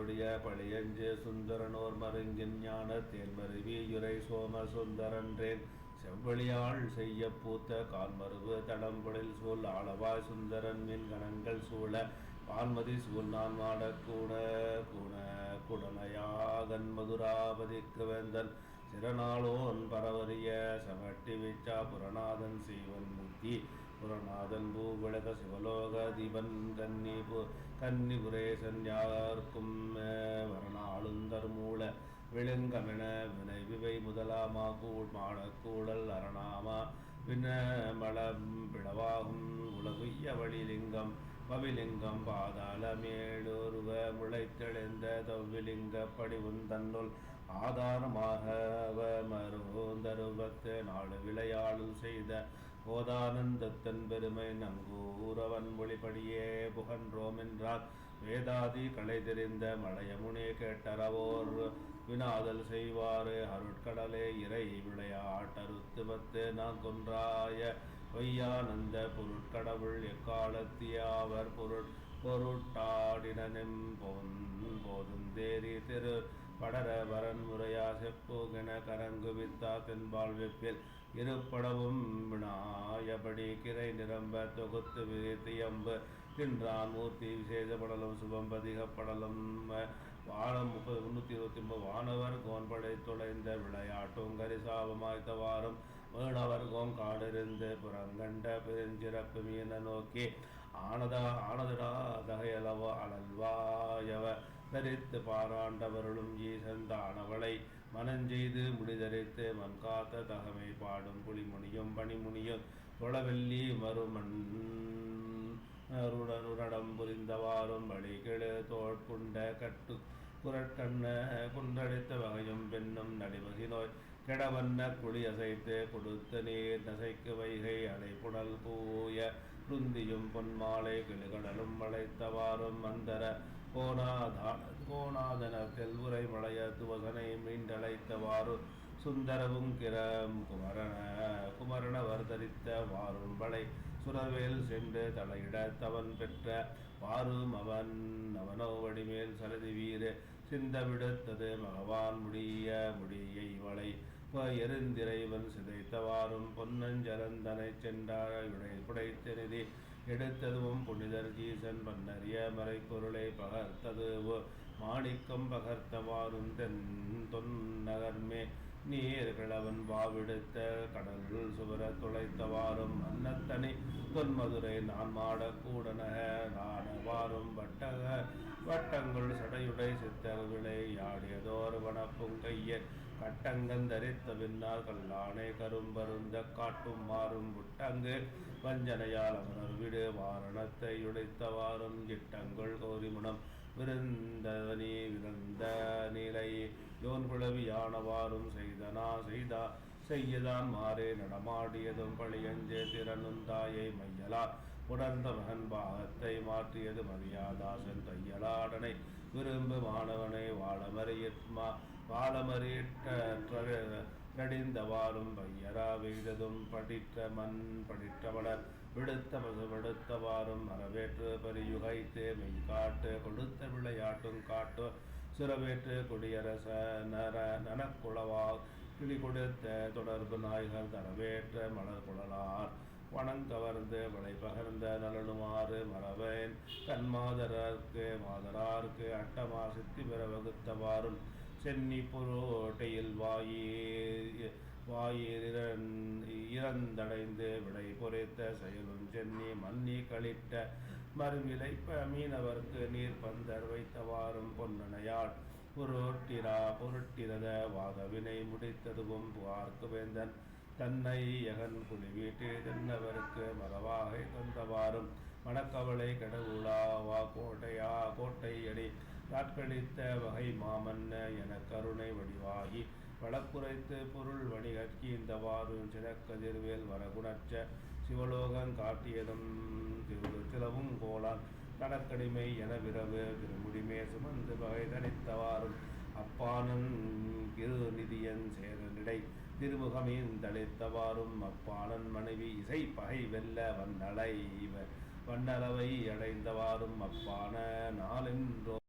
கொடிய பழியஞ்சு சுந்தரனோர் மருங்கின் ஞான தேன்மருவியுரை சோம சுந்தரன்றேன் செவ்வழியாள் செய்ய பூத்த கால்மருவு தடம்புழில் சூழ் ஆளவாய் சுந்தரன் மின் கணங்கள் சூழ பால்மதி சூழ்நான் நான் குண குடனையாகன் மதுராபதிக்கு வேந்தன். சிறநாளோன் பரவரிய சமட்டி விச்சா புரநாதன் சீவன் முக்தி புறநாதன் பூவிளக சிவலோக தீபன் கன்னி பு கன்னி புரேசன் யார்க்கும் வரணாளுந்தர் மூல விழுங்கமென வினை விவை முதலாமா கூழ் மாடக்கூடல் அரணாமா? பின்ன பிளவாகும் உலகுய்ய வழிலிங்கம் பவிலிங்கம் பாதாள மேலுருவ முளைத்தெழுந்த தவ்விலிங்க படிவும் தன்னுள் ஆதாரமாக மருந்தருவத்து நாடு விளையாடல் செய்த போதானந்தத்தன் பெருமை நங்கூரவன் ஒளிபடியே புகன்றோம் என்றார். வேதாதி களை தெரிந்த மலையமுனே கேட்டரவோர் வினாதல் செய்வாறு அருட்கடலே இறை விளையாட்டருத்து பத்து நான் கொன்றாய. வையானந்த பொருட்கடவுள் எக்காலத்தியாவர் பொருட் பொருட்டாடினும் போன் போதும் தேரி திரு. படர வரன் முறையா செப்போகென கரங்கு தென்பால் வெப்பில். இருப்படவும் வினாயபடி கிரை நிரம்ப தொகுத்து விரித்து எம்பு. தின்றான் மூர்த்தி விசேஷ படலம் சுபம் பதிக படலம். வானம் முப்பது முன்னூற்றி இருபத்தி ஒன்பது வானவர் கோன்படை தொலைந்த விளையாட்டும் கரிசாபமாய்த்தவாறும் மீனவர் கோங்காடிருந்து புறங்கண்ட பெருஞ்சிறப்பு மீன நோக்கி. ஆனதா ஆனதடா தகையளவோ அழல்வாயவ. தரித்து பாராண்டவருளும் ஈசந்தானவளை மனஞ்செய்து முடிதரித்து மண் காத்த தகமை பாடும் புலிமுனியும் பனிமுனியும் தொளவெல்லி மறுமண் ருடருடம் புரிந்தவாறும் வழிகெழு தோட்குண்ட கட்டு குரட்கண்ண குன்றடித்த வகையும் பெண்ணும் நடிமகி நோய் கெடவண்ண குழி அசைத்து கொடுத்த நீர் நசைக்கு வைகை அலை புனல் பூய ருந்தியும் பொன்மாலை கிளுகடலும் வளைத்தவாறும் மந்தர கோணாதான கோணாதன உரை மலைய துவசனை மீண்டழைத்தவாறு சுந்தரவும் கிரம் குமரண குமரண வர்தரித்த வாரும் வளை சுரவேல் சென்று தலையிட தவன் பெற்ற வாரும் அவன் அவனோ வடிமேல் சரதி வீர சிந்தவிடுத்தது மகவான் முடிய முடியை வளை எருந்திரைவன் சிதைத்தவாறும் பொன்னஞ்சலந்தனை சென்றாரை. புடைத்தெருதி எடுத்ததுவும் புனிதர் ஜீசன் பன்னறிய மறைப்பொருளை பகர்த்தது. மாணிக்கம் பகர்த்தவாறும் தென் தொன்னகர்மே நீர் கிழவன் வாவிடுத்த கடல்கள் சுவர துளைத்தவாறும் அன்னத்தனி தொன்மதுரை நான் மாடக்கூடனக கூடனக நாடவாறும் வட்டக வட்டங்கள் சடையுடை சித்தர்களை யாடியதோர் வனப்பும் கட்டங்கந்தரித்த பின்னால் கல்லானை கரும்பருந்த காட்டும் மாறும் புட்டங்கு. வஞ்சனையால் அவனர் விடு வாரணத்தை உடைத்தவாறும் கிட்டங்கள் கோரிமுனம். விருந்தனி விருந்த நிலை யோன் குழவி யானவாறும் செய்தனா செய்தா. செய்யதான் மாறே நடமாடியதும் பழியஞ்சே திறனும் தாயை மையலா. உணர்ந்த மகன் பாகத்தை மாற்றியது மரியாதாசன் தையலாடனை. விரும்பு மாணவனை வாழமறியத்மா வாழமறியிட்ட நடிந்தவாறும் பையரா வீழ்ததும் படித்த மண் படித்தவளர் விடுத்த விடுத்தவாறும் மரவேற்று பரியுகைத்து மெய் காட்டு கொடுத்த விளையாட்டும் காட்டு சிறவேற்று குடியரச நர நனக்குளவா கிளி கொடுத்த தொடர்பு நாய்கள் தரவேற்ற மலர் குழலார். வனங்கவர்ந்து விளை பகர்ந்த நலனுமாறு மறவேன். தன்மாதரர்க்கு மாதரார்க்கு அட்டமா சித்தி பெற வகுத்தவாறும் சென்னி புரோட்டையில் வாயீர் வாயீர் இறந்தடைந்து விடை பொறைத்த செயலும் சென்னி மன்னி கழித்த மறுவிளைப்ப மீனவர்க்கு நீர் பந்தர் வைத்தவாறும் பொன்னனையாள் புரோட்டிரா பொருட்டிரத வாதவினை முடித்ததுவும் புகார்க்கு வேந்தன். தன்னை யகன் குழி வீட்டில் தென்னவருக்கு மரவாகை தந்தவாறும். மணக்கவளை கடவுளாவா கோட்டையா கோட்டையடி. நாட்களித்த வகை மாமன்ன என கருணை வடிவாகி வழக்குரைத்து பொருள் வணிகற்கு இந்தவாறு சிறக்கதிர்வேல் வரகுணற்ற சிவலோகம் காட்டியதும் திரு சிலவும் கோலான் தனக்கடிமை என விரவு திருமுடிமே சுமந்து வகை தனித்தவாறும் அப்பானன் கிரு நிதியன் சேரனிடை திருமுகமின் தளித்தவாறும் அப்பானன் மனைவி இசை பகை வெல்ல வந்தளை வண்ணளவை அடைந்தவாறும் அப்பான நாளென்றோ